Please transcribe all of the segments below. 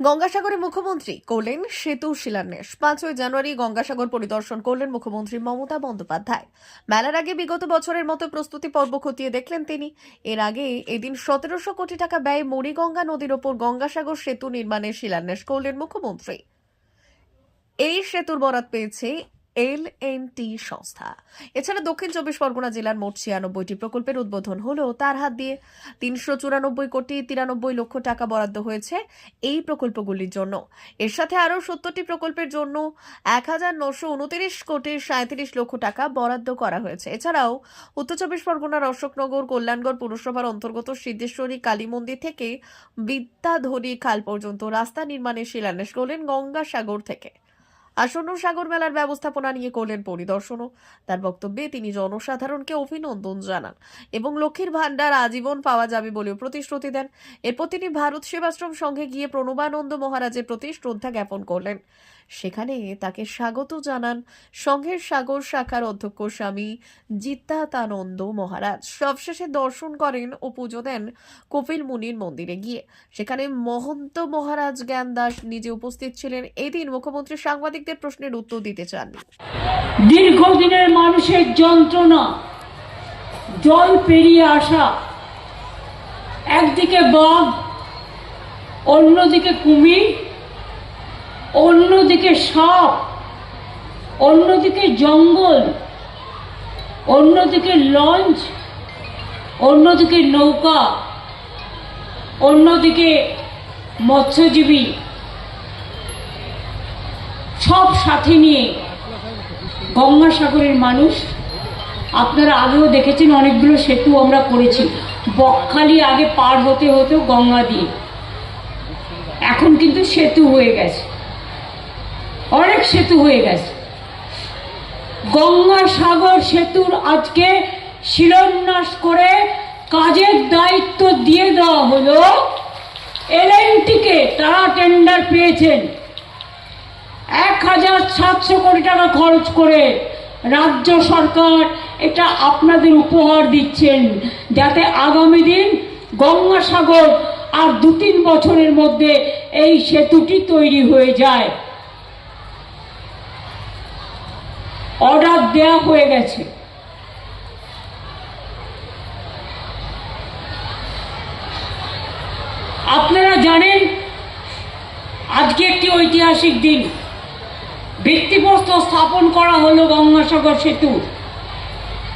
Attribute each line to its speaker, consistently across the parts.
Speaker 1: গঙ্গাসাগরে মুখ্যমন্ত্রী করলেন সেতু শিলান্যাস। পাঁচই জানুয়ারি গঙ্গাসাগর পরিদর্শন করলেন মুখ্যমন্ত্রী মমতা বন্দ্যোপাধ্যায়। মেলার আগে বিগত বছরের মতো প্রস্তুতি পর্ব খতিয়ে দেখলেন তিনি। এর আগে এদিন সতেরোশো কোটি টাকা ব্যয়ে মরিগঙ্গা নদীর ওপর গঙ্গাসাগর সেতু নির্মাণের শিলান্যাস করলেন মুখ্যমন্ত্রী। এই সেতুর বরাত পেয়েছে এল এন টি সংস্থা। এছাড়া দক্ষিণ চব্বিশ পরগনা জেলার মোট ছিয়ানব্বইটি প্রকল্পের উদ্বোধন হলেও তার হাত দিয়ে। তিনশো চুরানব্বই কোটি তিরানব্বই লক্ষ টাকা বরাদ্দ হয়েছে এই প্রকল্পগুলির জন্য। এর সাথে আরও সত্তরটি প্রকল্পের জন্য এক হাজার নশো উনতিরিশ কোটি সাঁত্রিশ লক্ষ টাকা বরাদ্দ করা হয়েছে। এছাড়াও উত্তর চব্বিশ পরগনার অশোকনগর, কল্যাণগড় পুরসভার অন্তর্গত সিদ্ধেশ্বরী কালী মন্দির থেকে বিদ্যাধরী খাল পর্যন্ত রাস্তা নির্মাণের শিলান্যাস করলেন গঙ্গাসাগর থেকে। আসন্ন সাগর মেলার ব্যবস্থাপনা নিয়ে করলেন পরিদর্শনও। তার বক্তব্যে তিনি জনসাধারণকে অভিনন্দন জানান এবং লক্ষ্মীর ভাণ্ডার আজীবন পাওয়া যাবে বলেও প্রতিশ্রুতি দেন। এরপর তিনি ভারত সেবাশ্রম সংঘে গিয়ে প্রণবানন্দ মহারাজের প্রতি শ্রদ্ধা জ্ঞাপন করলেন। সেখানে তাকে স্বাগত জানান সংঘের সাগর শাখার অধ্যক্ষ স্বামী জিত্তাতানন্দ মহারাজ। সবশেষে দর্শন করেন ও পুজো দেন কপিল মুনির মন্দিরে গিয়ে। সেখানে মহন্ত মহারাজ জ্ঞান দাস নিজে উপস্থিত ছিলেন। এদিন মুখ্যমন্ত্রী সাংবাদিকদের প্রশ্নের উত্তর দিতে চান।
Speaker 2: দীর্ঘদিনের মানুষের যন্ত্রণা, জল পেরিয়ে আসা, একদিকে বাঘ, অন্যদিকে কুমির অন্যদিকে সাপ, অন্যদিকে জঙ্গল, অন্যদিকে লঞ্চ, অন্যদিকে নৌকা, অন্যদিকে মৎস্যজীবী। সব সাথে নিয়ে গঙ্গাসাগরের মানুষ, আপনারা আগেও দেখেছেন অনেকগুলো সেতু আমরা করেছি। বকখালি আগে পার হতে হতো গঙ্গা দিয়ে। এখন কিন্তু সেতু হয়ে গেছে। অনেক সেতু হয়ে গেছে। গঙ্গাসাগর সেতুর আজকে শিলান্যাস করে কাজের দায়িত্ব দিয়ে দেওয়া হলো। এলএনটিকে তারা টেন্ডার পেয়েছেন। এক হাজার সাতশো কোটি টাকা খরচ করে রাজ্য সরকার এটা আপনাদের উপহার দিচ্ছেন, যাতে আগামী দিন গঙ্গাসাগর আর দু তিন বছরের মধ্যে এই সেতুটি তৈরি হয়ে যায়। অর্ডার দেয়া হয়ে গেছে। আপনারা জানেন, আজকে একটি ঐতিহাসিক দিন। ভিত্তিপ্রস্তর স্থাপন করা হলো গঙ্গাসাগর সেতু।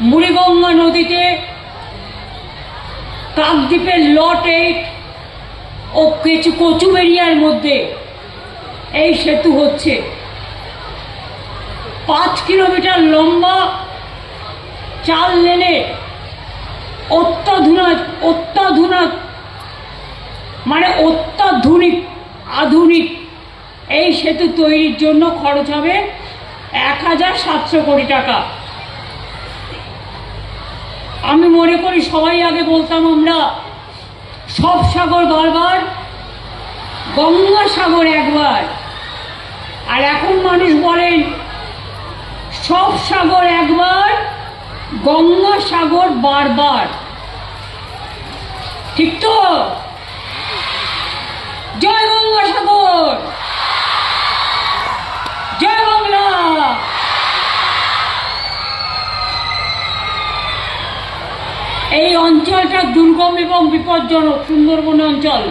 Speaker 2: মুড়িগঙ্গা নদীতে কাকদ্বীপের লট এইট ও কিছু কচুবেরিয়ার মধ্যে এই সেতু হচ্ছে। পাঁচ কিলোমিটার লম্বা চার লেনে অত্যাধুনিক অত্যাধুনিক মানে অত্যাধুনিক, আধুনিক এই সেতু তৈরির জন্য খরচ হবে এক হাজার সাতশো কোটি টাকা। আমি মনে করি সবাই আগে বলতাম আমরা, সব সাগর বারবার, গঙ্গা সাগর একবার। আর এখন মানুষ বলেন, সব সাগর একবার, গঙ্গা সাগর বারবার। ঠিক তো? জয় গঙ্গাসাগর জয় বাংলা এই অঞ্চলটা দুর্গম এবং বিপজ্জনক সুন্দরবন অঞ্চল।